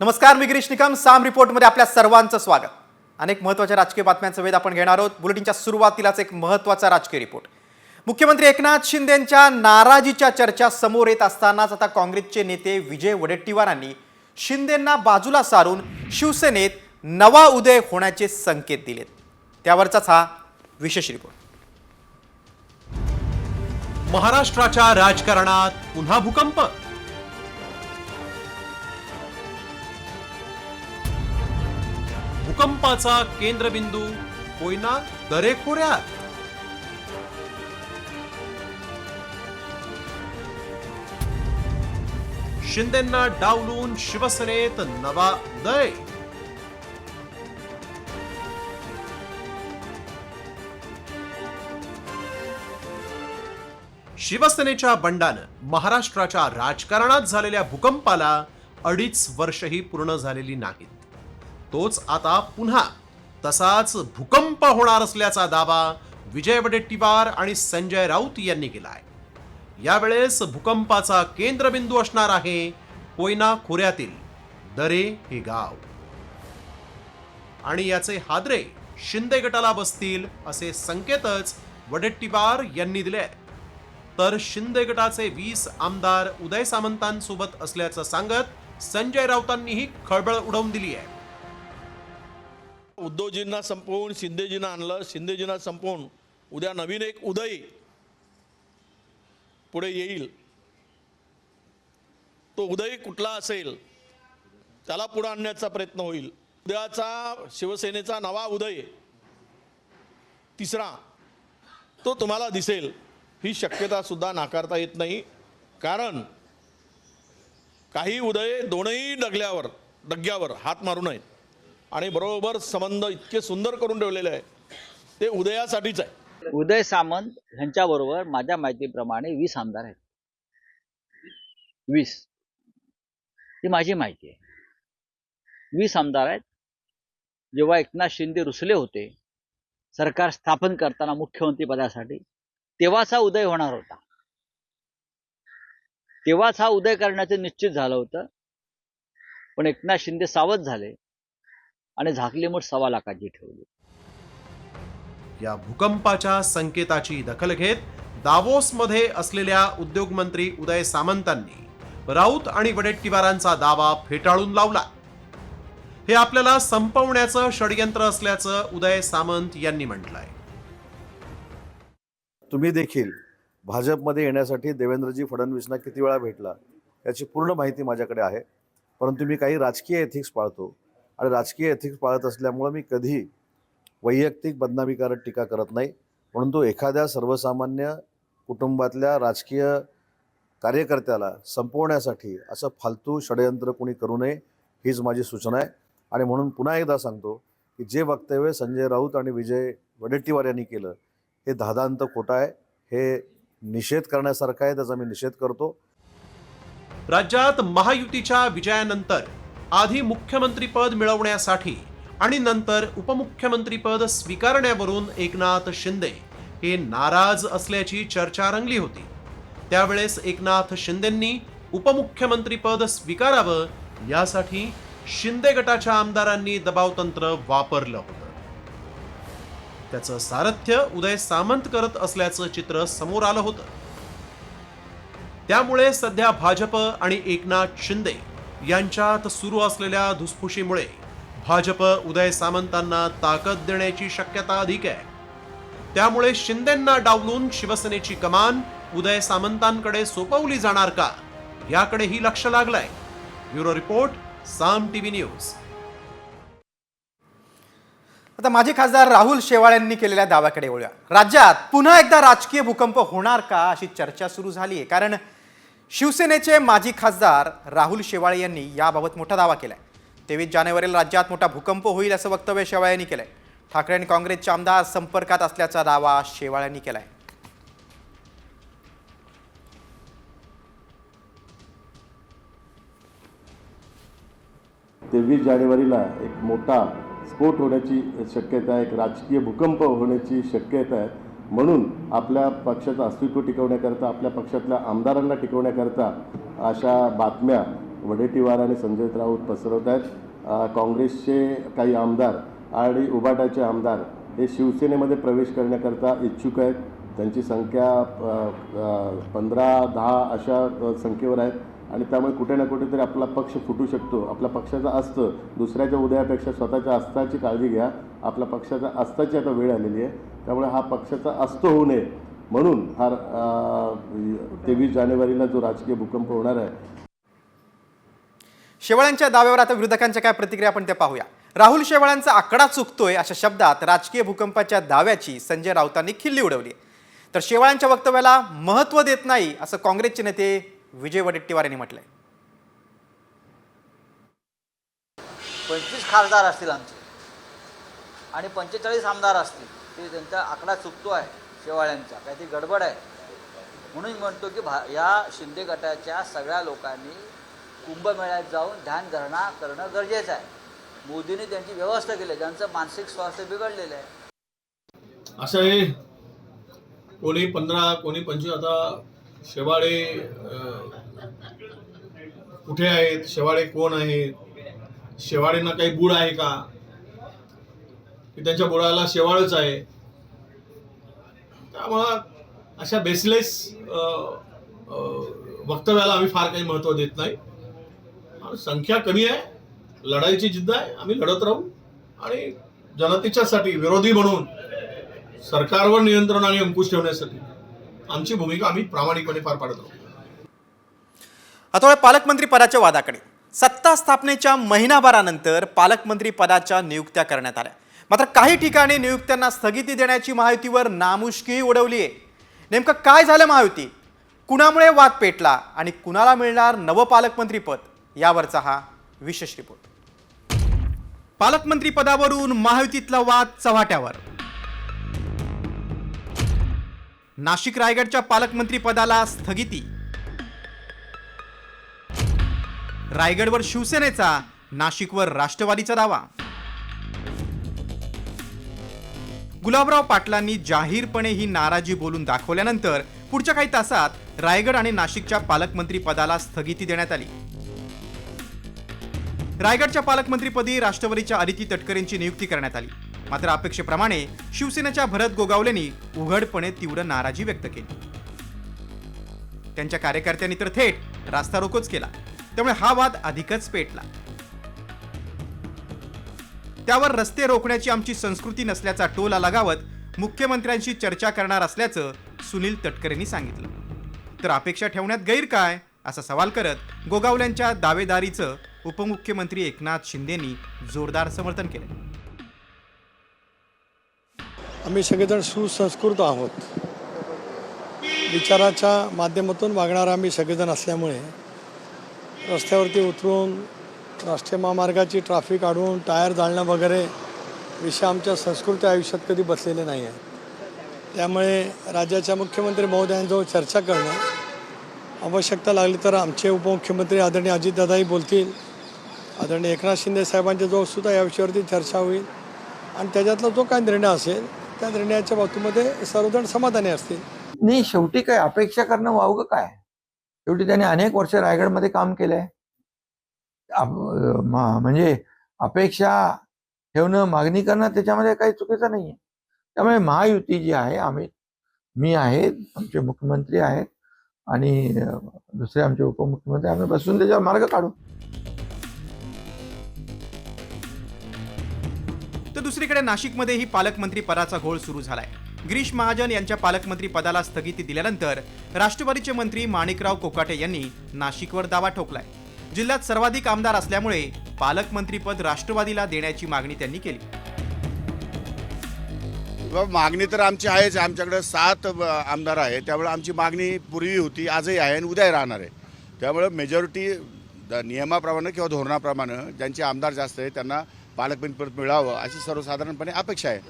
नमस्कार मी गिरीश निकम. साम रिपोर्टमध्ये आपल्या सर्वांचं स्वागत. अनेक महत्त्वाच्या राजकीय बातम्यांचा वेध आपण घेणार आहोत. बुलेटिनच्या सुरुवातीलाच एक महत्त्वाचा राजकीय रिपोर्ट. मुख्यमंत्री एकनाथ शिंदेंच्या नाराजीच्या चर्चा समोर येत असतानाच आता काँग्रेसचे नेते विजय वडेट्टीवारांनी शिंदेंना बाजूला सारून शिवसेनेत नवा उदय होण्याचे संकेत दिलेत. त्यावरचाच हा विशेष रिपोर्ट. महाराष्ट्राच्या राजकारणात पुन्हा भूकंप. भूकंपाचा केंद्रबिंदू कोयना दरेखोऱ्यात. शिंदेंना डावलून शिवसेनेत नवा उदय शिवसेनेच्या बंडानं महाराष्ट्राच्या राजकारणात झालेल्या भूकंपाला अडीच वर्षही पूर्ण झालेली नाहीत. तोच आता पुन्हा तसाच भूकंप होणार असल्याचा दावा विजय वडेट्टीवार आणि संजय राऊत यांनी केलाय. यावेळेस भूकंपाचा केंद्रबिंदू असणार आहे कोयना खोऱ्यातील दरे हे गाव. आणि याचे हादरे शिंदे गटाला बसतील असे संकेतच वडेट्टीवार यांनी दिले तर शिंदे गटाचे वीस आमदार उदय सामंतांसोबत असल्याचं सांगत संजय राऊतांनीही खळबळ उडवून दिली आहे उद्धवजींना संपवून शिंदेजींना आणलं शिंदेजींना संपवून उद्या नवीन एक उदय पुढे येईल. तो उदय कुठला असेल? त्याला पुढे आणण्याचा प्रयत्न होईल. उद्याचा शिवसेनेचा नवा उदय तिसरा तो तुम्हाला दिसेल. ही शक्यता सुद्धा नाकारता येत नाही. कारण काही उदय दोनही डगल्यावर डग्यावर हात मारू नयेत. आणि बरोबर संबंध इतके सुंदर करून ठेवलेले आहे. ते उदयासाठीच आहे. उदय सामंत ह्यांच्याबरोबर माझ्या माहितीप्रमाणे वीस आमदार आहेत. वीस. ही माझी माहिती आहे. वीस आमदार आहेत. जेव्हा एकनाथ शिंदे रुसले होते सरकार स्थापन करताना मुख्यमंत्री पदासाठी तेव्हाच हा उदय होणार होता. तेव्हाच हा उदय करण्याचं निश्चित झालं होतं. पण एकनाथ शिंदे सावध झाले. आणि झाकली मूठ सव्वा लाखाची ठेवली. या भूकंपाच्या संकेताची दखल घेत दावोसमध्ये असलेल्या उद्योगमंत्री उदय सामंतांनी राऊत आणि वडेट्टीवारांचा दावा फेटाळून लावला. हे आपल्याला संपवण्याचं षडयंत्र असल्याचं उदय सामंत यांनी म्हटलंय. तुम्ही देखील भाजपमध्ये येण्यासाठी देवेंद्रजी फडणवीसना किती वेळा भेटला याची पूर्ण माहिती माझ्याकडे आहे. परंतु मी काही राजकीय एथिक्स पाळतो. आणि राजकीय एथिक्स पाळत असल्यामुळं मी कधी वैयक्तिक बदनामीकारक टीका करत नाही. परंतु एखाद्या सर्वसामान्य कुटुंबातल्या राजकीय कार्यकर्त्याला संपवण्यासाठी असं फालतू षडयंत्र कोणी करू नये हीच माझी सूचना आहे. आणि म्हणून पुन्हा एकदा सांगतो की जे वक्तव्य संजय राऊत आणि विजय वडेट्टीवार यांनी केलं हे धादांत खोटं आहे. हे निषेध करण्यासारखं आहे त्याचा मी निषेध करतो. राज्यात महायुतीच्या विजयानंतर आधी मुख्यमंत्रीपद मिळवण्यासाठी आणि नंतर उपमुख्यमंत्रीपद स्वीकारण्यावरून एकनाथ शिंदे हे नाराज असल्याची चर्चा रंगली होती. त्यावेळेस एकनाथ शिंदेंनी उपमुख्यमंत्रीपद स्वीकारावं यासाठी शिंदे गटाच्या आमदारांनी दबावतंत्र वापरलं होतं. त्याचं सारथ्य उदय सामंत करत असल्याचं चित्र समोर आलं होतं. त्यामुळे सध्या भाजप आणि एकनाथ शिंदे यांच्यात सुरू असलेल्या धुसफुशीमुळे भाजप उदय सामंतांना ताकद देण्याची शक्यता अधिक आहे. त्यामुळे शिंदेंना डावलून शिवसेनेची कमान उदय सामंतांकडे सोपवली जाणार का याकडेही लक्ष लागलंय. Bureau report Saam TV news. आता माजी खासदार राहुल शेवाळ यांनी केलेल्या दाव्याकडे वळूया. राज्यात पुन्हा एकदा राजकीय भूकंप होणार का अशी चर्चा सुरू झाली आहे कारण शिवसेनेचे माजी खासदार राहुल शेवाळे यांनी याबाबत मोठा दावा केला आहे तेवीस जानेवारीला राज्यात मोठा भूकंप होईल असं वक्तव्य शेवाळे यांनी केलंय. ठाकरे आणि काँग्रेसचे आमदार संपर्कात असल्याचा दावा शेवाळ्यांनी यांनी आहे तेवीस जानेवारीला एक मोठा स्फोट होण्याची शक्यता आहे एक राजकीय भूकंप होण्याची शक्यता आहे. म्हणून आपल्या पक्षाचं अस्तित्व टिकवण्याकरता आपल्या पक्षातल्या आमदारांना टिकवण्याकरता अशा बातम्या वडेट्टीवार आणि संजय राऊत पसरवत आहेत. काँग्रेसचे काही आमदार आणि उबाटाचे आमदार हे शिवसेनेमध्ये प्रवेश करण्याकरता इच्छुक आहेत. त्यांची संख्या पंधरा दहा अशा संख्येवर आहेत. आणि त्यामुळे कुठे ना कुठेतरी आपला पक्ष फुटू शकतो. आपल्या पक्षाचा अस्तं दुसऱ्याच्या उदयापेक्षा स्वतःच्या अस्ताची काळजी घ्या. आपल्या पक्षाच्या अस्ताची आता वेळ आलेली आहे. त्यामुळे हा पक्षाचा अस्त होऊ नये. म्हणून हा तेवीस जानेवारीला जो राजकीय भूकंप होणार आहे. शेवाळ्यांच्या दाव्यावर आता विरोधकांच्या काय प्रतिक्रिया आपण ते पाहूया. राहुल शेवाळ्यांचा आकडा चुकतोय अशा शब्दात राजकीय भूकंपाच्या दाव्याची संजय राऊतांनी खिल्ली उडवली. तर शेवाळ्यांच्या वक्तव्याला महत्त्व देत नाही असं काँग्रेसचे नेते विजय वडेट्टीवार यांनी म्हटलंय. पंचवीस खासदार असतील आमचे. आणि पंचेचाळीस आमदार असतील. ते त्यांचा आकडा चुकतो आहे शेवाळ्यांचा. काहीतरी गडबड आहे. म्हणून म्हणतो की भा या शिंदे गटाच्या सगळ्या लोकांनी कुंभमेळ्यात जाऊन ध्यानधारणा करणं गरजेचं आहे. मोदींनी त्यांची व्यवस्था केली आहे. ज्यांचं मानसिक स्वास्थ्य बिघडलेलं आहे. असं आहे कोणी पंधरा कोणी पंचवीस आता शेवाळे कुठे आहेत? शेवाळे कोण आहेत? शेवाळेंना काही बूड आहे का? की त्यांच्या बुडाला शेवाळच आहे. त्यामुळं अशा बेसलेस वक्तव्याला आम्ही फार काही महत्त्व देत नाही. संख्या कमी आहे लढाईची जिद्द आहे आम्ही लढत राहू आणि जनतेच्यासाठी विरोधी म्हणून सरकारवर नियंत्रण आणि अंकुश ठेवण्यासाठी आमची भूमिका आम्ही प्रामाणिकपणे पार पाडत राहू आता वळूया पालकमंत्री पदाच्या वादाकडे. सत्ता स्थापनेच्या महिनाभरानंतर पालकमंत्री पदाच्या नियुक्त्या करण्यात आल्या. मात्र काही ठिकाणी नियुक्त्यांना स्थगिती देण्याची महायुतीवर नामुष्कीही उडवली आहे. नेमकं काय झालं महायुती कुणामुळे वाद पेटला आणि कुणाला मिळणार नवं पालकमंत्रीपद यावरचा हा विशेष रिपोर्ट. पालकमंत्री पदावरून महायुतीतला वाद चव्हाट्यावर. नाशिक रायगडच्या पालकमंत्री पदाला स्थगिती. रायगडवर शिवसेनेचा नाशिकवर राष्ट्रवादीचा दावा. गुलाबराव पाटलांनी जाहीरपणे ही नाराजी बोलून दाखवल्यानंतर पुढच्या काही तासात रायगड आणि नाशिकच्या पालकमंत्री पदाला स्थगिती देण्यात आली. रायगडच्या पालकमंत्रीपदी राष्ट्रवादीच्या अदिती तटकरेंची नियुक्ती करण्यात आली. मात्र अपेक्षेप्रमाणे शिवसेनेच्या भरत गोगावलेंनी उघडपणे तीव्र नाराजी व्यक्त केली. त्यांच्या कार्यकर्त्यांनी तर थेट रास्ता रोकोच केला. त्यामुळे हा वाद अधिकच पेटला. त्यावर रस्ते रोखण्याची आमची संस्कृती नसल्याचा टोला लगावत मुख्यमंत्र्यांशी चर्चा करणार असल्याचं सुनील तटकरेंनी सांगितलं. तर अपेक्षा ठेवण्यात गैर काय? असा सवाल करत गोगावल्यांच्या दावेदारीचं उपमुख्यमंत्री एकनाथ शिंदेनी जोरदार समर्थन केलं. आम्ही सगळेजण सुसंस्कृत आहोत. विचाराच्या माध्यमातून वागणारा आम्ही सगळेजण असल्यामुळे रस्त्यावरती उतरून राष्ट्रीय महामार्गाची ट्रॅफिक अडवून टायर जाळणं वगैरे विषय आमच्या संस्कृती आयुष्यात कधी बसलेले नाही आहे त्यामुळे राज्याच्या मुख्यमंत्री महोदयांजवळ चर्चा करणं आवश्यकता लागली तर आमचे उपमुख्यमंत्री आदरणीय अजितदादाही बोलतील. आदरणीय एकनाथ शिंदे साहेबांच्या जवळ सुद्धा या विषयावरती चर्चा होईल. आणि त्याच्यातला जो काय निर्णय असेल त्या निर्णयाच्या बाबतीमध्ये सर्वजण समाधानी असतील. नाही शेवटी काय अपेक्षा करणं वावगं काय? शेवटी त्याने अनेक वर्ष रायगडमध्ये काम केलं आहे म्हणजे अपेक्षा ठेवणं मागणी करणं त्याच्यामध्ये काही चुकीचं नाही आहे त्यामुळे महायुती जी आहे आम्ही मी आहे आमचे मुख्यमंत्री आहेत आणि दुसरे आमचे उपमुख्यमंत्री आम्ही बसून त्याच्यावर मार्ग काढू. तर दुसरीकडे नाशिकमध्येही पालकमंत्री पदाचा घोळ सुरू झालाय. गिरीश महाजन यांच्या पालकमंत्री पदाला स्थगिती दिल्यानंतर राष्ट्रवादीचे मंत्री माणिकराव कोकाटे यांनी नाशिकवर दावा ठोकलाय. जिल्ह्यात सर्वाधिक आमदार असल्यामुळे पालकमंत्रीपद राष्ट्रवादीला देण्याची मागणी त्यांनी केली. मागणी तर आमची आहेच. आमच्याकडे सात आमदार आहे त्यामुळे आमची मागणी पूर्वी होती आजही आहे आणि उद्याही राहणार आहे. त्यामुळे मेजॉरिटी नियमाप्रमाणे किंवा धोरणाप्रमाणे ज्यांचे आमदार जास्त आहे त्यांना पालकमंत्रीपद मिळावं अशी सर्वसाधारणपणे अपेक्षा आहे.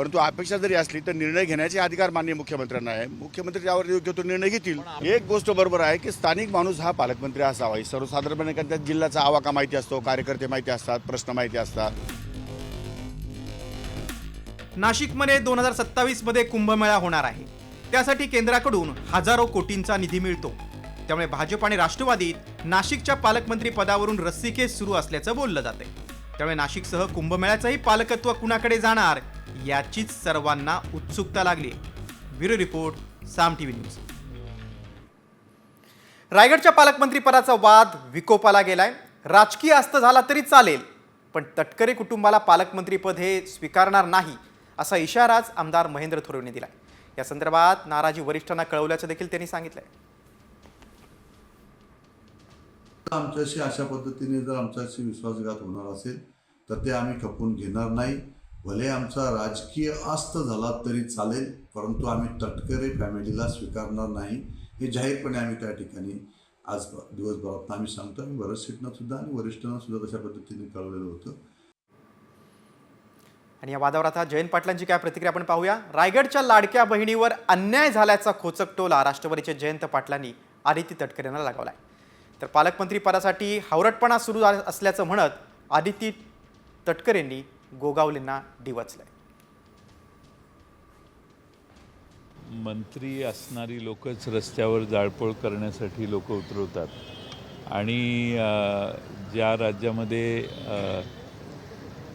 परंतु अपेक्षा जरी असली तर निर्णय घेण्याचे अधिकार माननीय मुख्यमंत्र्यांना आहे. मुख्यमंत्री त्यावर योग्य तो निर्णय घेतील एक गोष्ट बरोबर आहे की स्थानिक माणूस हा पालकमंत्री असावा. ही सर्वसाधारणपणे कारण त्या जिल्ह्याचा आवाका माहिती असतो कार्यकर्ते माहिती असतात प्रश्न माहिती असतात. नाशिकमध्ये दोन हजार सत्तावीसमध्ये कुंभमेळा होणार आहे. त्यासाठी केंद्राकडून हजारो कोटींचा निधी मिळतो. त्यामुळे भाजप आणि राष्ट्रवादीत नाशिकच्या पालकमंत्री पदावरून रस्सीखेच सुरू असल्याचं बोललं जाते त्यामुळे नाशिकसह कुंभमेळ्याचंही पालकत्व कुणाकडे जाणार याचीच सर्वांना उत्सुकता लागली. Bureau report Saam TV news. रायगडच्या पालकमंत्रीपदाचा वाद विकोपाला गेलाय. राजकीय अस्त झाला तरी चालेल पण तटकरे कुटुंबाला पालकमंत्रीपद हे स्वीकारणार नाही असा इशाराच आमदार महेंद्र थोरवेंनी दिलाय. या संदर्भात नाराजी वरिष्ठांना कळवल्याचं देखील त्यांनी सांगितलंय. आमच्याशी अशा पद्धतीने जर आमच्याशी विश्वासघात होणार असेल तर ते आम्ही खपून घेणार नाही. भले आमचा राजकीय अस्त झाला तरी चालेल परंतु आम्ही तटकरे फॅमिलीला स्वीकारणार नाही हे जाहीरपणे आम्ही त्या ठिकाणी आज दिवसभरात आम्ही सांगतो. आम्ही बरं सुद्धा आणि वरिष्ठांना सुद्धा तशा पद्धतीने कळवलेलं होतं. आणि या वादावर आता जयंत पाटलांची काय प्रतिक्रिया आपण पाहूया. रायगडच्या लाडक्या बहिणीवर अन्याय झाल्याचा खोचक टोला राष्ट्रवादीचे जयंत पाटलांनी आदिती तटकरे यांना लगावलाय. तर पालकमंत्री पदासाठी हावरटपणा सुरू असल्याचं म्हणत आदिती तटकरेंनी गोगावलेंना डिवचलंय. मंत्री असणारी लोकच रस्त्यावर जाळपोळ करण्यासाठी लोक उतरवतात. आणि ज्या राज्यामध्ये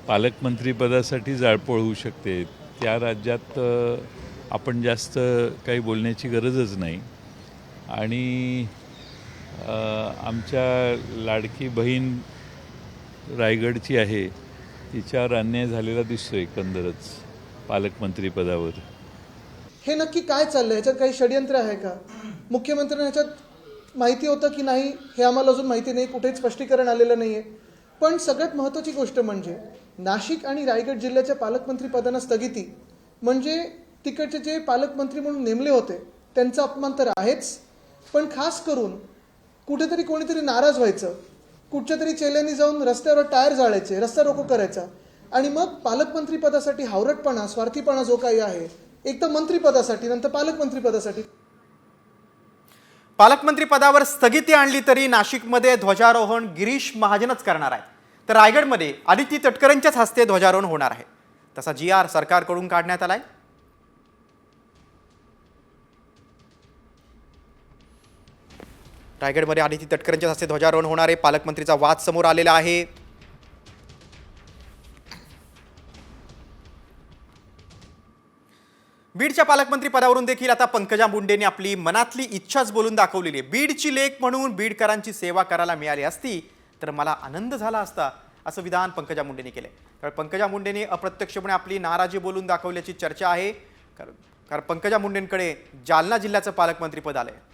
पालकमंत्रीपदासाठी जाळपोळ होऊ शकते त्या राज्यात आपण जास्त काही बोलण्याची गरजच नाही. आणि आमच्या लाडकी बहीण रायगडची आहे तिच्यावर अन्याय झालेला दिसतो एकंदरच पालकमंत्रीपदावर हे नक्की काय चाललं ह्याच्यात काही षडयंत्र आहे का? मुख्यमंत्र्यांना ह्याच्यात माहिती होतं की नाही हे आम्हाला अजून माहिती नाही कुठेच स्पष्टीकरण आलेलं नाही आहे पण सगळ्यात महत्त्वाची गोष्ट म्हणजे नाशिक आणि रायगड जिल्ह्याच्या पालकमंत्री पदांना स्थगिती. म्हणजे तिकडचे जे पालकमंत्री म्हणून नेमले होते त्यांचा अपमान तर आहेच. पण खास करून कुठेतरी कोणीतरी नाराज व्हायचं. कुठच्या तरी चेल्याने जाऊन रस्त्यावर टायर जाळायचे रस्ता रोको करायचा. आणि मग पालकमंत्री पदासाठी हावरटपणा स्वार्थीपणा जो काही आहे एक तर मंत्रीपदासाठी नंतर पालकमंत्री पदासाठी पालकमंत्री पदावर स्थगिती आणली तरी नाशिकमध्ये ध्वजारोहण गिरीश महाजनच करणार आहेत. तर रायगडमध्ये आदिती तटकरेंच्याच हस्ते ध्वजारोहण होणार आहे. तसा जी आर सरकारकडून काढण्यात आलाय. रायगडमध्ये आदिती तटकरेंच्या हस्ते ध्वजारोहण होणार आहे. पालकमंत्रीचा वाद समोर आलेला आहे. बीडच्या पालकमंत्री पदावरून देखील आता पंकजा मुंडेंनी आपली मनातली इच्छाच बोलून दाखवलेली आहे. बीडची लेख म्हणून बीडकरांची सेवा करायला मिळाली असती तर मला आनंद झाला असता असं विधान पंकजा मुंडेंनी केलं कारण पंकजा मुंडेंनी अप्रत्यक्षपणे आपली नाराजी बोलून दाखवल्याची चर्चा आहे. कारण पंकजा मुंडेंकडे जालना जिल्ह्याचं पालकमंत्रीपद आलं आहे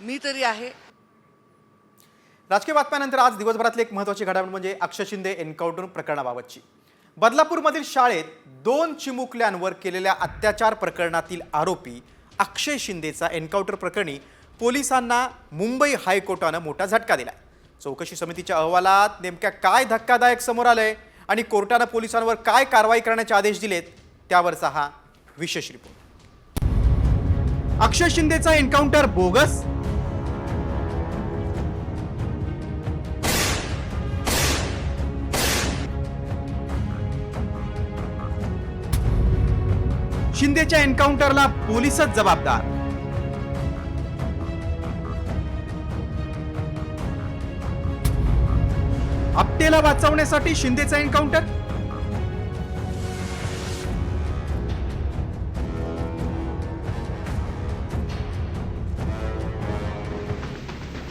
मी तरी आहे. राजकीय बातम्यानंतर आज दिवसभरातली एक महत्त्वाची घडामोड म्हणजे अक्षय शिंदे एन्काउंटर प्रकरणाबाबतची. बदलापूरमधील शाळेत दोन चिमुकल्यांवर केलेल्या अत्याचार प्रकरणातील आरोपी अक्षय शिंदेचा एन्काउंटर प्रकरणी पोलिसांना मुंबई हायकोर्टानं मोठा झटका दिलाय. चौकशी समितीच्या अहवालात नेमक्या काय धक्कादायक समोर आलंय आणि कोर्टानं पोलिसांवर काय कारवाई करण्याचे आदेश दिलेत त्यावरचा हा विशेष रिपोर्ट. अक्षय शिंदेचा एन्काउंटर बोगस शिंदेच्या एन्काउंटरला पोलीसच जबाबदार. आपटेला वाचवण्यासाठी शिंदेचा एन्काउंटर?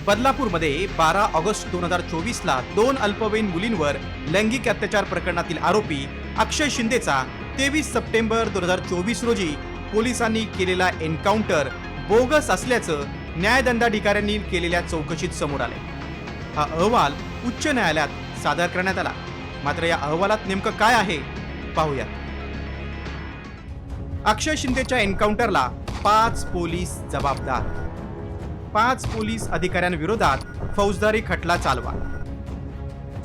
बदलापूरमध्ये बारा ऑगस्ट दोन हजार चोवीसला दोन अल्पवयीन मुलींवर लैंगिक अत्याचार प्रकरणातील आरोपी अक्षय शिंदेचा तेवीस सप्टेंबर दोन हजार चोवीस रोजी पोलिसांनी केलेला एन्काउंटर बोगस असल्याचं न्यायदंडाधिकाऱ्यांनी केलेल्या चौकशीत समोर आले हा अहवाल उच्च न्यायालयात सादर करण्यात आला. मात्र या अहवालात नेमकं काय आहे पाहूयात. अक्षय शिंदेच्या एन्काउंटरला पाच पोलीस जबाबदार. पाच पोलीस अधिकाऱ्यांविरोधात फौजदारी खटला चालवा.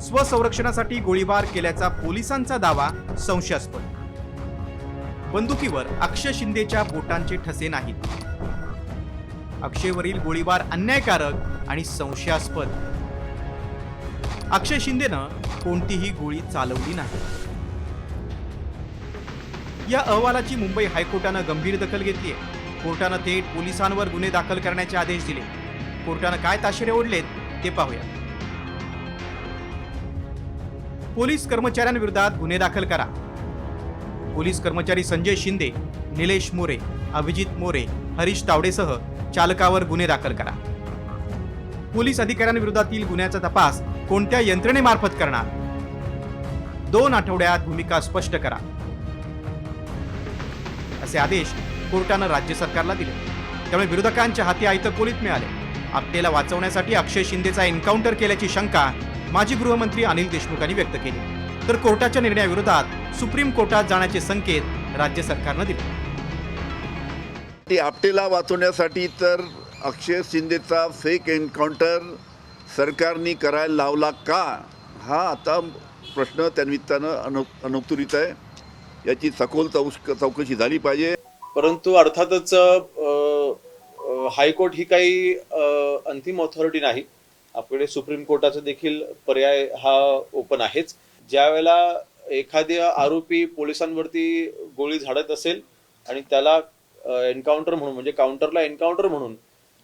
स्वसंरक्षणासाठी गोळीबार केल्याचा पोलिसांचा दावा संशयास्पद. बंदुकीवर अक्षय शिंदेच्या बोटांचे ठसे नाहीत. अक्षयवरील गोळीबार अन्यायकारक आणि संशयास्पद. अक्षय शिंदेनं कोणतीही गोळी चालवली नाही. या अहवालाची मुंबई हायकोर्टानं गंभीर दखल घेतली आहे कोर्टानं थेट पोलिसांवर गुन्हे दाखल करण्याचे आदेश दिले. कोर्टानं काय ताशेरे ओढलेत ते पाहूया. पोलीस कर्मचाऱ्यांविरोधात गुन्हे दाखल करा. पोलीस कर्मचारी संजय शिंदे निलेश मोरे अभिजित मोरे हरीश तावडेसह चालकावर गुन्हे दाखल करा. पोलीस अधिकाऱ्यांविरोधातील गुन्ह्याचा तपास कोणत्या यंत्रणेमार्फत करणार? दोन आठवड्यात भूमिका स्पष्ट करा. असे आदेश कोर्टानं राज्य सरकारला दिले. त्यामुळे विरोधकांच्या हाती आयतं कोलीत मिळाले. आपटेला वाचवण्यासाठी अक्षय शिंदेचा एन्काउंटर केल्याची शंका माजी गृहमंत्री अनिल देशमुखांनी व्यक्त केली. तर कोर्टाच्या निर्णयाविरोधात सुप्रीम कोर्टात जाण्याचे संकेत राज्य सरकारनं दिले. ती आपटेला वाचवण्यासाठी तर अक्षय शिंदेचा फेक एन्काउंटर सरकारने करायला लावला का? हा आता प्रश्न त्यानिमित्तानं अनु अनुत्तरित आहे. याची सखोल चौस चौकशी झाली पाहिजे. परंतु अर्थातच हायकोर्ट ही काही अंतिम ऑथॉरिटी नाही. आपल्याकडे सुप्रीम कोर्टाचा देखील पर्याय हा ओपन आहेच. ज्या वेळेला एखाद्या आरोपी पोलिसांवरती गोळी झाडत असेल आणि त्याला एन्काउंटर म्हणून म्हणजे काउंटरला एन्काउंटर म्हणून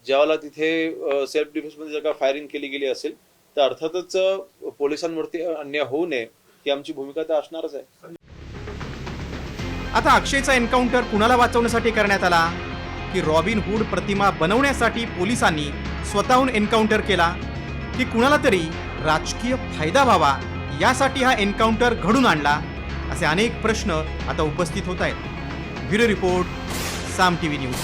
ज्यावेळेला तिथे सेल्फ डिफेन्समध्ये जर का फायरिंग केली गेली असेल तर अर्थातच पोलिसांवरती अन्याय होऊ नये ही आमची भूमिका तर असणारच आहे. आता अक्षयचा एन्काउंटर कुणाला वाचवण्यासाठी करण्यात आला? की रॉबिन हुड प्रतिमा बनवण्यासाठी पोलिसांनी स्वतःहून एन्काउंटर केला? की कुणाला तरी राजकीय फायदा व्हावा? यासाठी हा एन्काउंटर घडून आणला असे अनेक प्रश्न आता उपस्थित होत आहेत. Bureau report Saam TV news.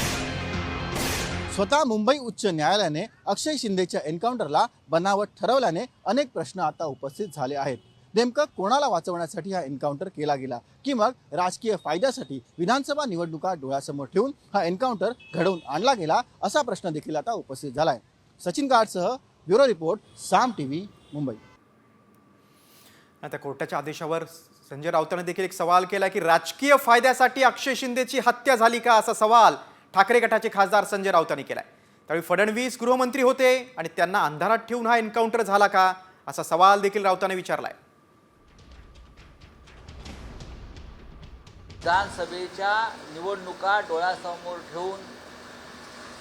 स्वतः मुंबई उच्च न्यायालयाने अक्षय शिंदेच्या एन्काउंटरला बनावट ठरवल्याने अनेक प्रश्न आता उपस्थित झाले आहेत. नेमकं कोणाला वाचवण्यासाठी हा एन्काउंटर केला गेला की मग राजकीय फायद्यासाठी विधानसभा निवडणुका डोळ्यासमोर ठेवून हा एन्काउंटर घडवून आणला गेला असा प्रश्न देखील आता उपस्थित झाला आहे Sachin गाडसह bureau report Saam TV Mumbai. आता कोर्टाच्या आदेशावर संजय राऊतांनी देखील एक सवाल केला की राजकीय फायद्यासाठी अक्षय शिंदेची हत्या झाली का असा सवाल ठाकरे गटाचे खासदार संजय राऊतांनी केलाय. त्यावेळी फडणवीस गृहमंत्री होते आणि त्यांना अंधारात ठेवून हा एन्काउंटर झाला का असा सवाल देखील राऊतांनी विचारलाय. विधानसभेच्या निवडणुका डोळ्यासमोर ठेवून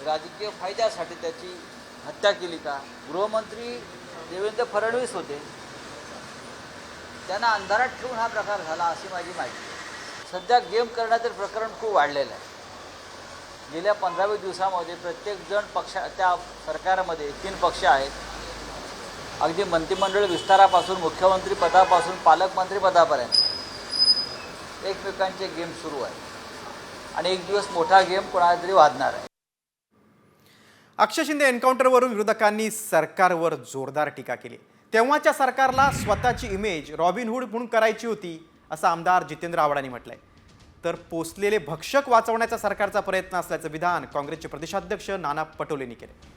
राजकीय फायद्यासाठी त्याची हत्या केली का? गृहमंत्री देवेंद्र फडणवीस होते. त्यांना अंधारात ठेवून हा प्रकार झाला अशी माझी माहिती आहे. सध्या गेम करण्याचं प्रकरण खूप वाढलेलं आहे. गेल्या पंधराव्या दिवसामध्ये प्रत्येकजण पक्षा त्या सरकारमध्ये तीन पक्ष आहेत. अगदी मंत्रिमंडळ विस्तारापासून मुख्यमंत्री पदापासून पालकमंत्री पदापर्यंत एकमेकांचे गेम सुरू आहे आणि एक दिवस मोठा गेम कोणाला तरी वाजणार आहे. अक्षय शिंदे एन्काउंटरवरून विरोधकांनी सरकारवर जोरदार टीका केली. तेव्हाच्या सरकारला स्वतःची इमेज रॉबिनहूड म्हणून करायची होती असं आमदार जितेंद्र आव्हाडांनी म्हटलंय. तर पोचलेले भक्षक वाचवण्याचा सरकारचा प्रयत्न असल्याचं विधान काँग्रेसचे प्रदेशाध्यक्ष नाना पटोलेंनी केले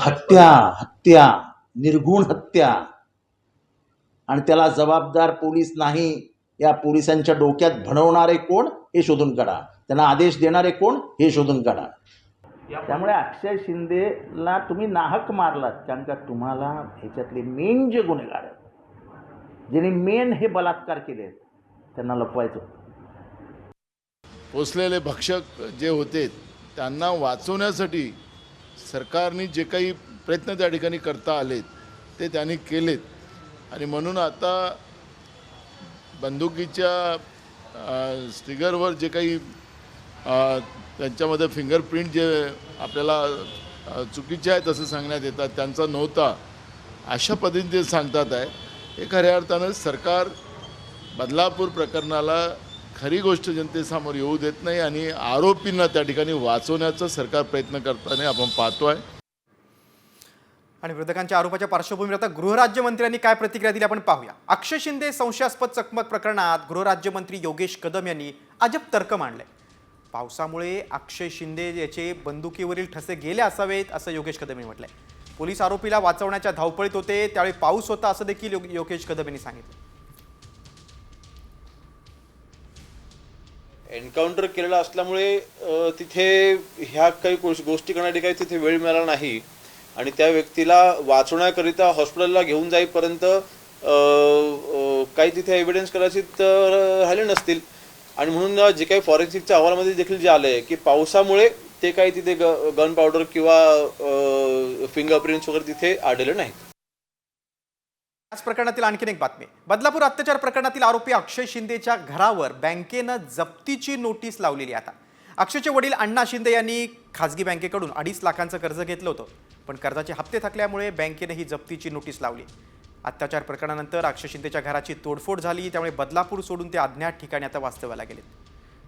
हत्या हत्या निर्गुण हत्या. आणि त्याला जबाबदार पोलीस नाही या पोलिसांच्या डोक्यात भणवणारे कोण हे शोधून काढा. त्यांना आदेश देणारे कोण हे शोधून काढा. त्यामुळे अक्षय शिंदेला तुम्ही नाहक मारलात कारण का तुम्हाला ह्याच्यातले मेन जे गुन्हेगार आहेत ज्यांनी मेन हे बलात्कार केले आहेत त्यांना लपवायचं पोचलेले भक्षक जे होते त्यांना वाचवण्यासाठी सरकारने जे काही प्रयत्न त्या ठिकाणी करता आलेत ते त्यांनी केलेत. आणि म्हणून आता बंदुकीच्या स्टिगरवर जे काही त्यांच्यामध्ये फिंगरप्रिंट जे आपल्याला चुकीचे आहेत असं सांगण्यात येतात त्यांचा नव्हता अशा पद्धतीने ते सांगतात आहे. हे खऱ्या अर्थानं सरकार बदलापूर प्रकरणाला खरी गोष्ट जनतेसमोर येऊ देत नाही आणि आरोपींना त्या ठिकाणी वाचवण्याचा सरकार प्रयत्न करताना आपण पाहतो आहे आणि विरोधकांच्या आरोपाच्या पार्श्वभूमीवर आता गृहराज्यमंत्र्यांनी काय प्रतिक्रिया दिली आपण पाहूया. अक्षय शिंदे संशयास्पद चकमक प्रकरणात गृहराज्यमंत्री योगेश कदम यांनी अजब तर्क मांडले. पावसामुळे अक्षय शिंदे याचे बंदुकीवरील ठसे गेले असावेत असं योगेश कदम यांनी म्हटलंय. पोलीस आरोपीला वाचवण्याच्या धावपळीत होते त्यावेळी पाऊस होता असं देखील योग- योगेश कदम यांनी सांगितलं. एन्काउंटर केलेला असल्यामुळे तिथे ह्या काही गोष्टी करण्यासाठी काही तिथे वेळ मिळाला नाही. आणि त्या व्यक्तीला वाचवण्याकरिता हॉस्पिटलला घेऊन जाईपर्यंत काही तिथे एव्हिडन्स कदाचित तर राहिले नसतील. आणि म्हणून जे काही फॉरेन्सिकच्या अहवालामध्ये देखील जे आलं आहे की पावसामुळे ते काही तिथे गन पावडर किंवा फिंगरप्रिंट्स वगैरे तिथे आढळले नाहीत. याच प्रकरणातील आणखीन एक बातमी. बदलापूर अत्याचार प्रकरणातील आरोपी अक्षय शिंदेच्या घरावर बँकेनं जप्तीची नोटीस लावलेली आता. अक्षयचे वडील अण्णा शिंदे यांनी खासगी बँकेकडून अडीच लाखांचं कर्ज घेतलं होतं. पण कर्जाचे हप्ते थकल्यामुळे बँकेनं ही जप्तीची नोटीस लावली. अत्याचार प्रकरणानंतर अक्षय शिंदेच्या घराची तोडफोड झाली. त्यामुळे बदलापूर सोडून ते अज्ञात ठिकाणी आता वास्तव्याला गेलेत.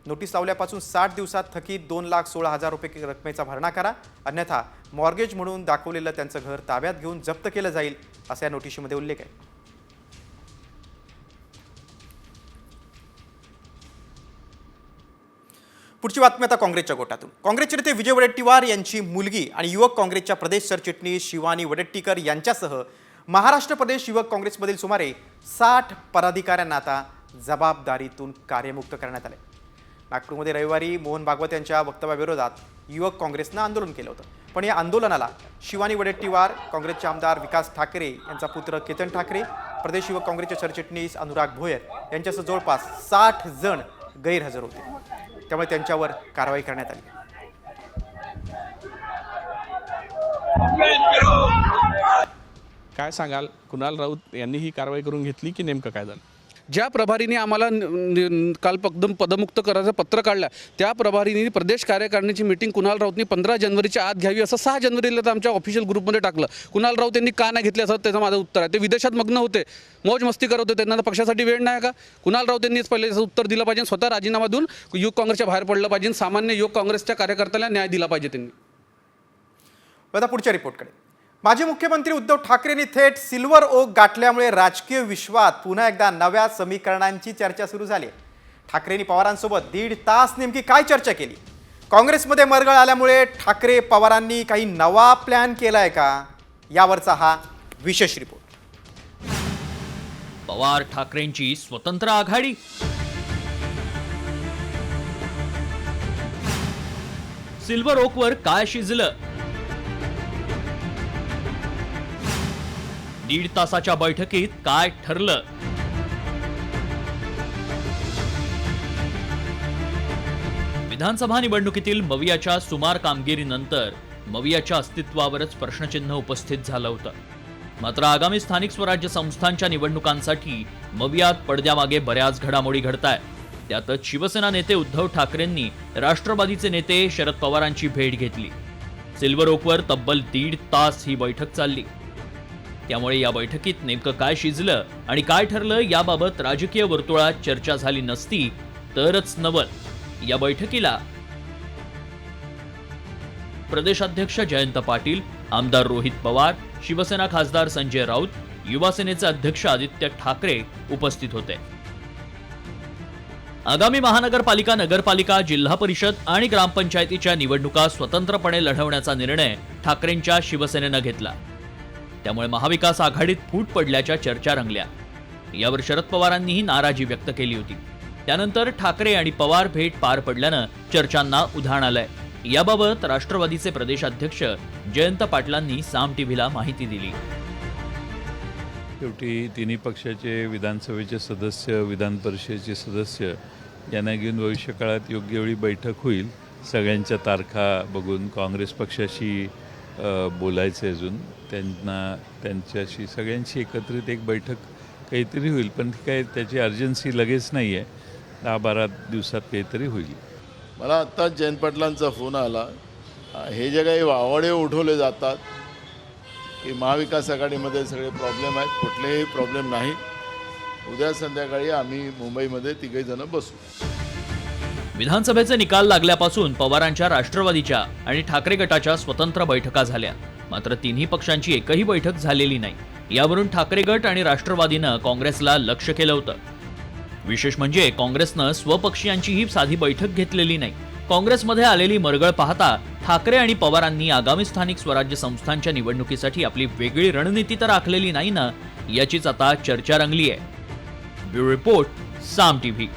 नोटीस लावल्यापासून साठ दिवसात थकीत दोन लाख सोळा हजार रुपये रकमेचा भरणा करा. अन्यथा मॉर्गेज म्हणून दाखवलेलं त्यांचं घर ताब्यात घेऊन जप्त केलं जाईल असा या नोटिशीमध्ये उल्लेख आहे. पुढची बातमी आता काँग्रेसच्या गोटातून. काँग्रेसचे नेते विजय वडेट्टीवार यांची मुलगी आणि युवक काँग्रेसच्या प्रदेश सरचिटणीस शिवानी वडेट्टीकर यांच्यासह महाराष्ट्र प्रदेश युवक काँग्रेसमधील सुमारे साठ पदाधिकाऱ्यांना आता जबाबदारीतून कार्यमुक्त करण्यात आले. नागपूरमध्ये रविवारी मोहन भागवत यांच्या वक्तव्याविरोधात युवक काँग्रेसनं आंदोलन केलं होतं. पण या आंदोलनाला शिवानी वडेट्टीवार काँग्रेसचे आमदार विकास ठाकरे यांचा पुत्र केतन ठाकरे प्रदेश युवक काँग्रेसचे सरचिटणीस अनुराग भोयर यांच्यासह जवळपास साठ जण गैरहजर होते. त्यामुळे त्यांच्यावर कारवाई करण्यात आली. काय सांगाल? कुणाल राऊत यांनी ही कारवाई करून घेतली की नेमकं काय झालं? ज्या प्रभारीने आम्हाला काल पदम पदमुक्त करायचं पत्र काढलं त्या प्रभारीने प्रदेश कार्यकारिणीची मिटिंग कुणाल राऊतनी पंधरा जानेवारीच्या आत घ्यावी असं सहा जानेवारीला तर आमच्या ऑफिशियल ग्रुपमध्ये टाकलं. कुणाल राऊत यांनी का नाही घेतले असं त्याचं माझं उत्तर आहे. ते विदेशात मग्न होते. मौज मस्ती करत होते. त्यांना पक्षासाठी वेळ नाही का? कुणाल राऊत यांनीच पहिले याचं उत्तर दिलं पाहिजे स्वतः राजीनामा देऊन युवक काँग्रेसच्या बाहेर पडलं पाहिजे सामान्य युवक काँग्रेसच्या कार्यकर्त्याला न्याय दिला पाहिजे त्यांनी. आता पुढच्या रिपोर्टकडे माजी मुख्यमंत्री उद्धव ठाकरेंनी थेट सिल्वर ओक गाठल्यामुळे राजकीय विश्वात पुन्हा एकदा नव्या समीकरणांची चर्चा सुरू झाली. ठाकरेंनी पवारांसोबत दीड तास नेमकी काय चर्चा केली? काँग्रेसमध्ये मरगळ आल्यामुळे ठाकरे पवारांनी काही नवा प्लॅन केला आहे का? यावरचा हा विशेष रिपोर्ट. पवार ठाकरेंची स्वतंत्र आघाडी. सिल्वर ओकवर काय शिजलं? दीड तासाच्या बैठकीत काय ठरलं? विधानसभा निवडणुकीतील मवियाच्या सुमार कामगिरीनंतर मवियाच्या अस्तित्वावरच प्रश्नचिन्ह उपस्थित झालं होतं. मात्र आगामी स्थानिक स्वराज्य संस्थांच्या निवडणुकांसाठी मवियात पडद्यामागे बऱ्याच घडामोडी घडताय त्यातच शिवसेना नेते उद्धव ठाकरेंनी राष्ट्रवादीचे नेते शरद पवारांची भेट घेतली. सिल्वर ओकवर तब्बल दीड तास ही बैठक चालली. त्यामुळे या बैठकीत नेमकं काय शिजलं आणि काय ठरलं याबाबत राजकीय वर्तुळात चर्चा झाली नसती तरच नवल. या बैठकीला प्रदेशाध्यक्ष जयंत पाटील आमदार रोहित पवार शिवसेना खासदार संजय राऊत युवासेनेचे अध्यक्ष आदित्य ठाकरे उपस्थित होते. आगामी महानगरपालिका नगरपालिका जिल्हा परिषद आणि ग्रामपंचायतीच्या निवडणुका स्वतंत्रपणे लढवण्याचा निर्णय ठाकरेंच्या शिवसेनेनं घेतला. त्यामुळे महाविकास आघाडीत फूट पडल्याच्या चर्चा रंगल्या. यावर शरद पवारांनीही नाराजी व्यक्त केली होती. त्यानंतर ठाकरे आणि पवार भेट पार पडल्यानं चर्चांना उधाण आलंय. याबाबत राष्ट्रवादीचे प्रदेशाध्यक्ष जयंत पाटलांनी साम टीव्हीला माहिती दिली. शेवटी तिन्ही पक्षाचे विधानसभेचे सदस्य विधान परिषदेचे सदस्य यांना घेऊन भविष्य काळात योग्य वेळी बैठक होईल सगळ्यांच्या तारखा बघून काँग्रेस पक्षाशी बोलायचं आहे अजून. त्यांना त्यांच्याशी सगळ्यांशी एकत्रित एक बैठक काहीतरी होईल पण ती काय त्याची अर्जन्सी लगेच नाही आहे दहा बारा दिवसात काहीतरी होईल. मला आत्ताच जयंत पाटलांचा फोन आला. हे जे काही वावडे उठवले जातात की महाविकास आघाडीमध्ये सगळे प्रॉब्लेम आहेत कुठलेही प्रॉब्लेम नाही. उद्या संध्याकाळी आम्ही मुंबईमध्ये तिघही जण बसू. विधानसभेचे निकाल लागल्यापासून पवारांच्या राष्ट्रवादीच्या आणि ठाकरे गटाच्या स्वतंत्र बैठका झाल्या. मात्र तिन्ही पक्षांची एकही बैठक झालेली नाही. यावरून ठाकरे गट आणि राष्ट्रवादीनं काँग्रेसला लक्ष केलं होतं. विशेष म्हणजे काँग्रेसनं स्वपक्षीयांचीही साधी बैठक घेतलेली नाही. काँग्रेसमध्ये आलेली मरगळ पाहता ठाकरे आणि पवारांनी आगामी स्थानिक स्वराज्य संस्थांच्या निवडणुकीसाठी आपली वेगळी रणनीती तर आखलेली नाही ना याचीच आता चर्चा रंगली आहे ब्युरो रिपोर्ट साम टीव्ही.